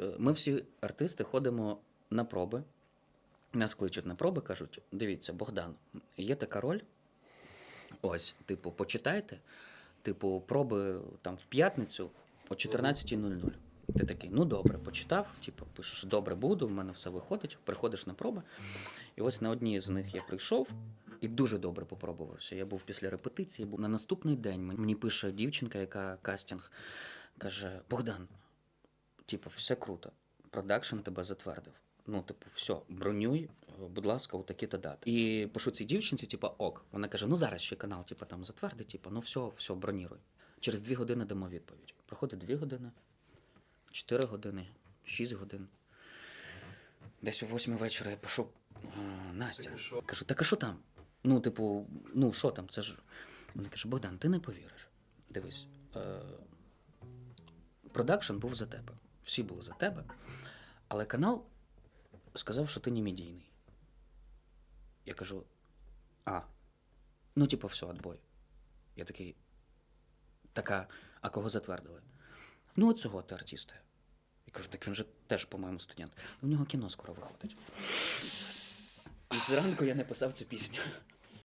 е, ми всі артисти ходимо на проби. Нас кличуть на проби, кажуть: дивіться, Богдан, є така роль. Ось, типу, почитайте. Типу, проби там в п'ятницю о 14.00. Ти такий, ну добре, почитав, типу, пишеш, добре буду, в мене все виходить, приходиш на проби. І ось на одній з них я прийшов і дуже добре попробувався. Я був після репетиції. Був на наступний день мені- пише дівчинка, яка кастинг, каже: Богдан, типу, все круто. Продакшн тебе затвердив. Ну, типу, все, бронюй, будь ласка, у такі-то дати. І пишу цій дівчинці, типу, ок. Вона каже: ну зараз ще канал, типу, там затвердить, типу, ну все, все, броніруй. Через дві години дамо відповідь. Проходить дві години, чотири години, шість годин. Десь о восьмій вечора я пишу, «Е, Настя. Кажу, так а що там? Ну, типу, ну що там? Це ж. Вона каже, Богдан, ти не повіриш. Дивись, е, продакшн був за тебе. Всі були за тебе. Але канал сказав, що ти не медійний. Я кажу: а, ну, типу, все, отбой. Я такий. Така, а кого затвердили? Ну, от цього ти артиста. Я кажу, так він же теж, по-моєму, студент. У нього кіно скоро виходить. І зранку я написав цю пісню.